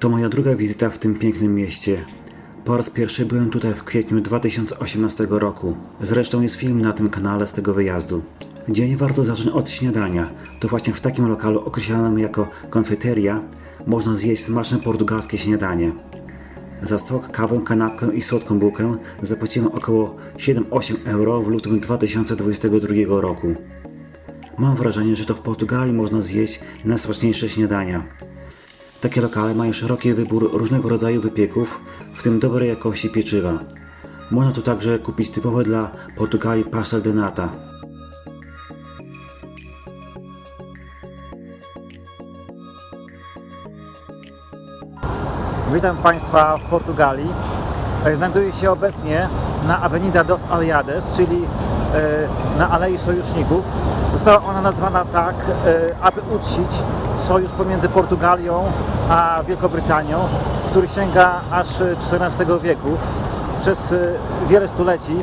To moja druga wizyta w tym pięknym mieście. Po raz pierwszy byłem tutaj w kwietniu 2018 roku. Zresztą jest film na tym kanale z tego wyjazdu. Dzień warto zacząć od śniadania. To właśnie w takim lokalu określanym jako konfeteria można zjeść smaczne portugalskie śniadanie. Za sok, kawę, kanapkę i słodką bułkę zapłacimy około 7-8 euro w lutym 2022 roku. Mam wrażenie, że to w Portugalii można zjeść najsmaczniejsze śniadania. Takie lokale mają szeroki wybór różnego rodzaju wypieków, w tym dobrej jakości pieczywa. Można tu także kupić typowe dla Portugalii pastel de nata. Witam Państwa w Portugalii. E, Znajduję się obecnie na Avenida dos Aliados, czyli e, na Alei Sojuszników. Została ona nazwana tak, e, aby uczcić sojusz pomiędzy Portugalią a Wielkobrytanią, który sięga aż XIV wieku. Przez e, wiele stuleci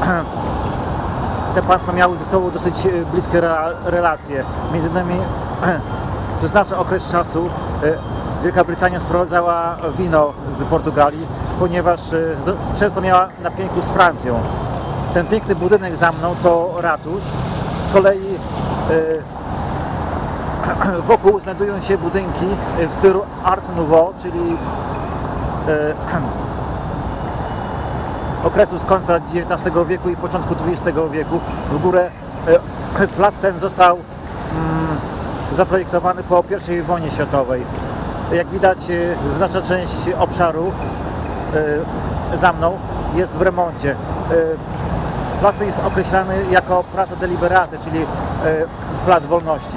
te państwa miały ze sobą dosyć e, bliskie rela- relacje. Między innymi wyznacza okres czasu Wielka Brytania sprowadzała wino z Portugalii, ponieważ często miała na pięku z Francją. Ten piękny budynek za mną to ratusz. Z kolei e, wokół znajdują się budynki e, w stylu Art Nouveau, czyli e, okresu z końca XIX wieku i początku XX wieku. W górę plac ten został mm, zaprojektowany po I wojnie światowej. Jak widać, znaczna część obszaru za mną jest w remoncie. Plac jest określany jako Plaza Deliberate, czyli e, Plac Wolności.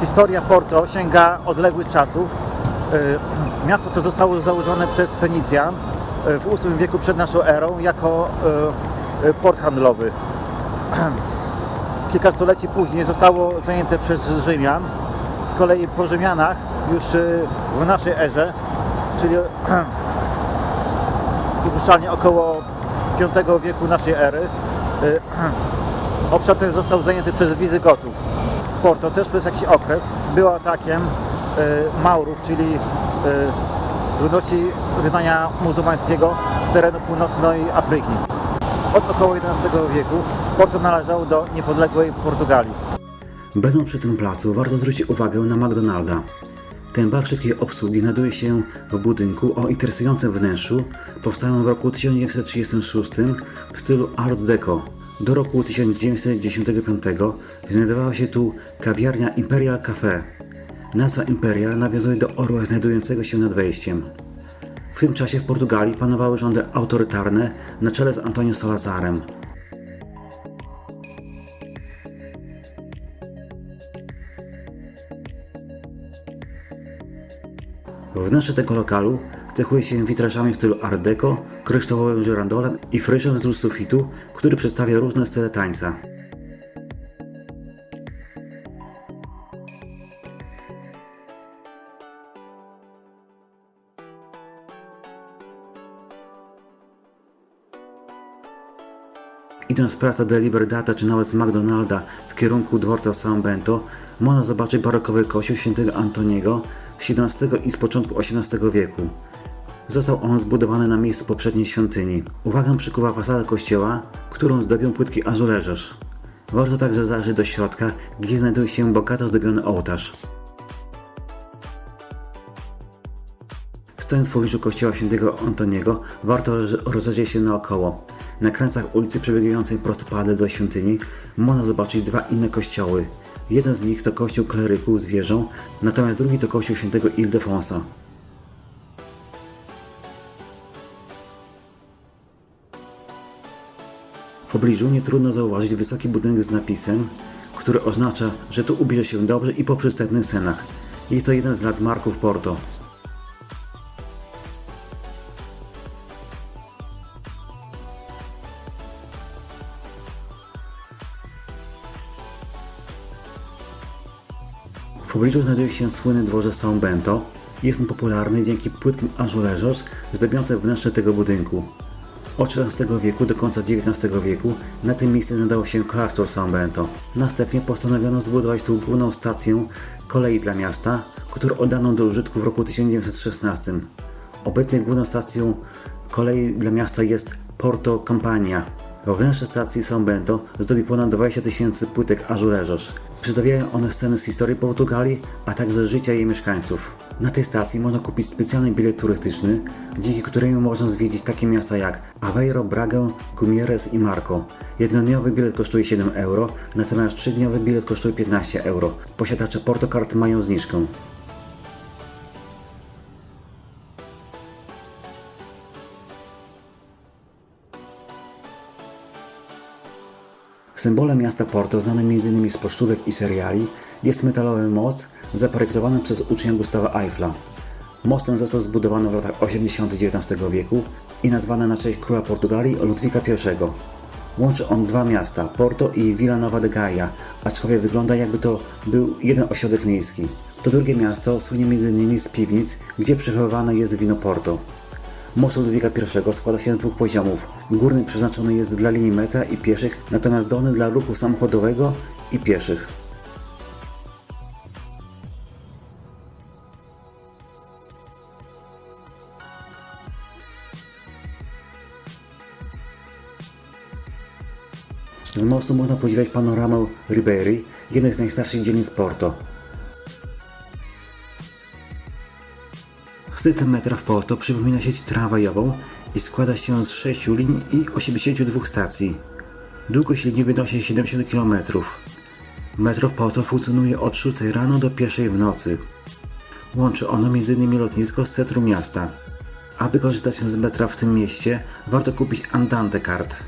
Historia Porto sięga odległych czasów. E, Miasto, co zostało założone przez Fenicjan e, w VIII wieku przed naszą erą jako port handlowy. Kilka stuleci później zostało zajęte przez Rzymian. Z kolei po Rzymianach już w naszej erze, czyli przypuszczalnie około V wieku naszej ery, e, obszar ten został zajęty przez Wizygotów. Porto też przez jakiś okres był atakiem e, Maurów, czyli e, ludności wyznania muzułmańskiego z terenu północnej Afryki. Od około XI wieku Porto należał do niepodległej Portugalii. Będąc przy tym placu, warto zwrócić uwagę na McDonalda. Bar szybkiej obsługi znajduje się w budynku o interesującym wnętrzu, powstałym w roku 1936 w stylu Art Deco. Do roku 1995 znajdowała się tu kawiarnia Imperial Cafe. Nazwa Imperial nawiązuje do orła znajdującego się nad wejściem. W tym czasie w Portugalii panowały rządy autorytarne na czele z Antonio Salazarem. Wnętrze tego lokalu cechuje się witrażami w stylu Art Deco, kryształowym żyrandolem i fryżem wzdłuż sufitu, który przedstawia różne style tańca. Idąc z Praca de Liberdata czy nawet z McDonalda w kierunku dworca San Bento, można zobaczyć barokowy kościół świętego Antoniego z XVII i z początku XVIII wieku. Został on zbudowany na miejscu poprzedniej świątyni. Uwagę przykuwa fasada kościoła, którą zdobią płytki azuleżarz. Warto także zajrzeć do środka, gdzie znajduje się bogato zdobiony ołtarz. Stojąc w obliczu kościoła świętego Antoniego, warto roz- rozejrzeć się naokoło. Na krańcach ulicy przebiegającej prostopadle do świątyni można zobaczyć dwa inne kościoły. Jeden z nich to kościół kleryków z wieżą, natomiast drugi to kościół świętego Ildefonsa. W pobliżu nie trudno zauważyć wysoki budynek z napisem, który oznacza, że tu ubierze się dobrze i po przystępnych cenach. Jest to jeden z landmarków Porto. W pobliżu znajduje się słynny dworzec São Bento. Jest on popularny dzięki płytkim ażuleżos zdobiącym wnętrze tego budynku. Od XIV wieku do końca XIX wieku na tym miejscu znajdował się klasztor San Bento. Następnie postanowiono zbudować tu główną stację kolei dla miasta, którą oddano do użytku w roku 1916. Obecnie główną stacją kolei dla miasta jest Porto Campania. Wnętrze stacji São Bento zdobi ponad 20 tysięcy płytek ażureżosz. Przedstawiają one sceny z historii Portugalii, a także życia jej mieszkańców. Na tej stacji można kupić specjalny bilet turystyczny, dzięki któremu można zwiedzić takie miasta jak Aveiro, Bragę, Gumieres i Marco. Jednodniowy bilet kosztuje 7 euro, natomiast trzydniowy bilet kosztuje 15 euro. Posiadacze Portocard mają zniżkę. Symbolem miasta Porto, znany m.in. z pocztówek i seriali, jest metalowy most zaprojektowany przez ucznia Gustawa Eiffla. Most ten został zbudowany w latach 80. XIX wieku i nazwany na cześć króla Portugalii Ludwika I. Łączy on dwa miasta, Porto i Vila Nova de Gaia, aczkolwiek wygląda jakby to był jeden ośrodek miejski. To drugie miasto słynie m.in. z piwnic, gdzie przechowywane jest wino Porto. Most Ludwika I składa się z dwóch poziomów. Górny przeznaczony jest dla linii metra i pieszych, natomiast dolny dla ruchu samochodowego i pieszych. Z mostu można podziwiać panoramę Ribeiri, jednej z najstarszych dzielnic Porto. System metra w Porto przypomina sieć tramwajową i składa się z 6 linii i 82 stacji. Długość linii wynosi 70 km. Metro w Porto funkcjonuje od 6 rano do 1 w nocy. Łączy ono m.in. lotnisko z centrum miasta. Aby korzystać z metra w tym mieście, warto kupić Andante Card.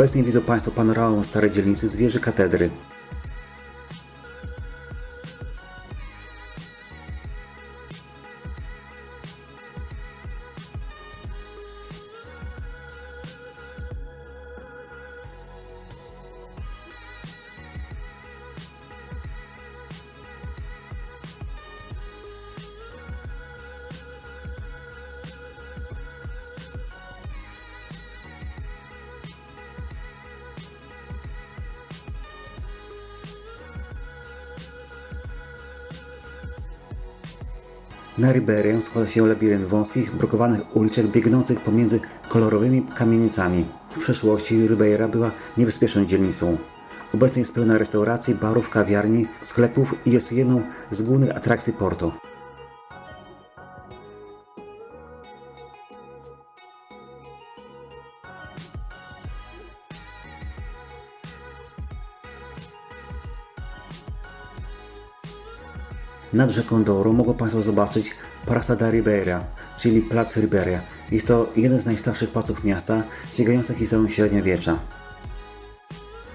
Obecnie widzą Państwo panoramę starej dzielnicy z wieży katedry. Na Riberię składa się labirynt wąskich, brukowanych uliczek biegnących pomiędzy kolorowymi kamienicami. W przeszłości Ribeira była niebezpieczną dzielnicą. Obecnie jest pełna restauracji, barów, kawiarni, sklepów i jest jedną z głównych atrakcji Porto. Nad rzeką Douro mogą Państwo zobaczyć Praça da Ribeira, czyli Plac Ribeira. Jest to jeden z najstarszych placów miasta, sięgających historią średniowiecza.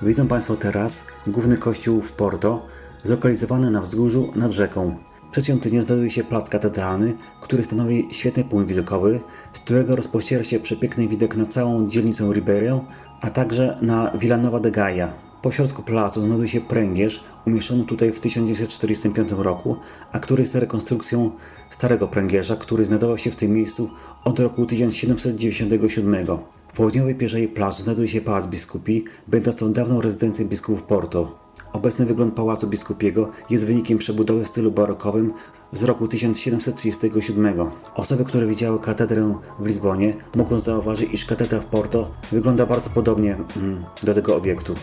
Widzą Państwo teraz główny kościół w Porto, zlokalizowany na wzgórzu nad rzeką. Przed świątynią znajduje się plac katedralny, który stanowi świetny punkt widokowy, z którego rozpościera się przepiękny widok na całą dzielnicę Ribeirę, a także na Villanova de Gaia. Po środku placu znajduje się pręgierz, umieszczony tutaj w 1945 roku, a który jest rekonstrukcją starego pręgierza, który znajdował się w tym miejscu od roku 1797. W południowej pierzei placu znajduje się Pałac Biskupi, będący dawną rezydencją biskupów Porto. Obecny wygląd Pałacu Biskupiego jest wynikiem przebudowy w stylu barokowym z roku 1737. Osoby, które widziały katedrę w Lizbonie, mogą zauważyć, iż katedra w Porto wygląda bardzo podobnie mm, do tego obiektu.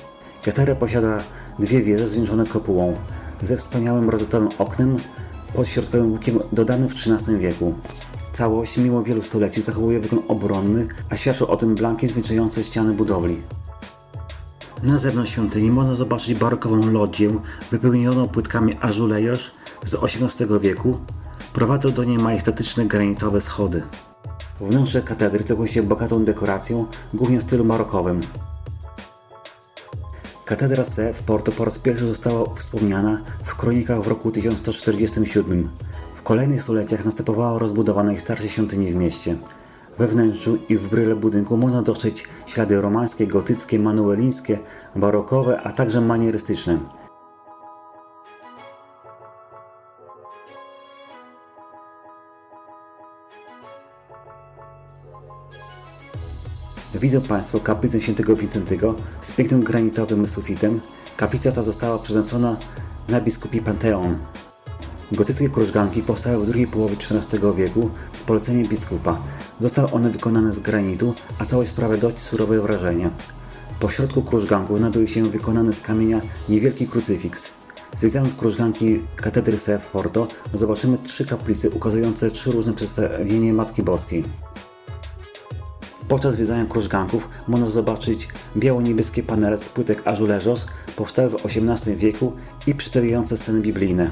Katedra posiada dwie wieże zwieńczone kopułą, ze wspaniałym rozetowym oknem pod środkowym łukiem dodanym w XIII wieku. Całość, mimo wielu stuleci, zachowuje wygląd obronny, a świadczą o tym blanki zwieńczające ściany budowli. Na zewnątrz świątyni można zobaczyć barokową lodzię wypełnioną płytkami ażulejosz z XVIII wieku. Prowadzą do niej majestatyczne granitowe schody. Wnętrze katedry cechuje się bogatą dekoracją, głównie w stylu marokowym. Katedra C w Porto po raz pierwszy została wspomniana w kronikach w roku 1147. W kolejnych stuleciach następowała rozbudowa najstarszej świątyni w mieście. We wnętrzu i w bryle budynku można dostrzec ślady romańskie, gotyckie, manuelińskie, barokowe, a także manierystyczne. Widzą Państwo kaplicę świętego Wicentego z pięknym granitowym sufitem. Kaplica ta została przeznaczona na biskupi Panteon. Gotyckie krużganki powstały w drugiej połowie XIV wieku z poleceniem biskupa. Zostały one wykonane z granitu, a całość sprawia dość surowe wrażenie. Po środku krużganków znajduje się wykonany z kamienia niewielki krucyfiks. Zwiedzając krużganki katedry Se w Porto, zobaczymy trzy kaplice ukazujące trzy różne przedstawienie Matki Boskiej. Podczas zwiedzania krużganków można zobaczyć biało-niebieskie panele z płytek azulejos powstałe w XVIII wieku i przedstawiające sceny biblijne.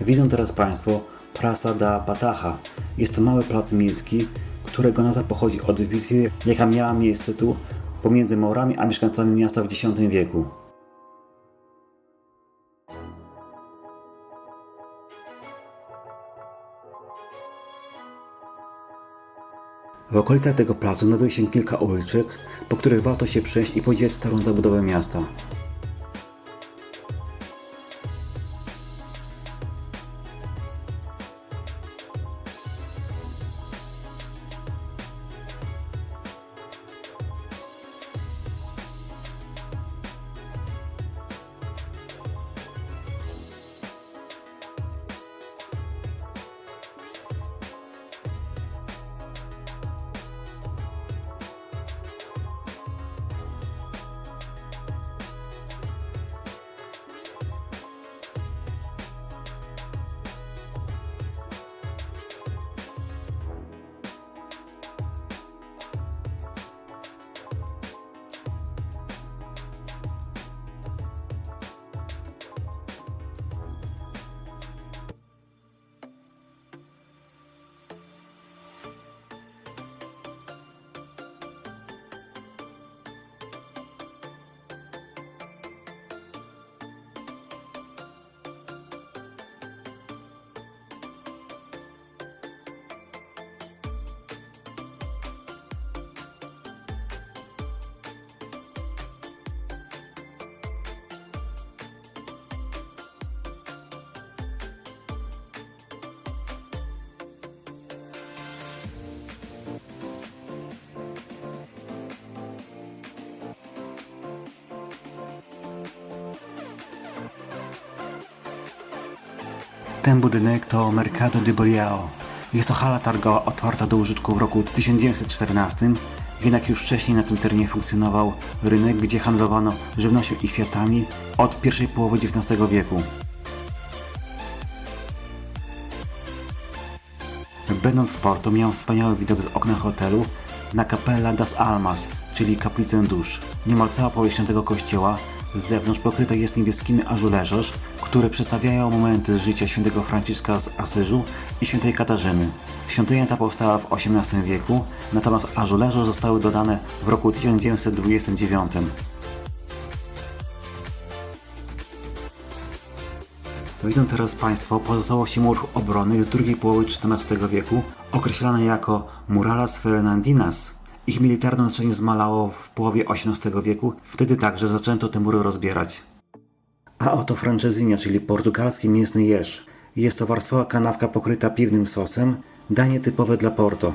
Widzą teraz Państwo Prasa da Patacha. Jest to mały plac miejski, którego nazwa pochodzi od bitwy, jaka miała miejsce tu pomiędzy Maurami a mieszkańcami miasta w X wieku. W okolicach tego placu znajduje się kilka uliczek, po których warto się przejść i podziwiać starą zabudowę miasta. Ten budynek to Mercado de Boliao. Jest to hala targowa otwarta do użytku w roku 1914, jednak już wcześniej na tym terenie funkcjonował rynek, gdzie handlowano żywnością i kwiatami od pierwszej połowy XIX wieku. Będąc w Porto miał wspaniały widok z okna hotelu na Capella das Almas, czyli kaplicę dusz. Niemal cała powierzchnia świętego kościoła z zewnątrz pokryta jest niebieskimi ażuleżosz, które przedstawiają momenty z życia świętego Franciszka z Asyżu i świętej Katarzyny. Świątynia ta powstała w XVIII wieku, natomiast ażuleżo zostały dodane w roku 1929. Widzą teraz Państwo pozostałości murów obronnych z drugiej połowy XIV wieku, określane jako murales fernandinas. Ich militarne znaczenie zmalało w połowie XVIII wieku, wtedy także zaczęto te mury rozbierać. A oto francezinia, czyli portugalski mięsny jeż. Jest to warstwowa kanawka pokryta piwnym sosem, danie typowe dla Porto.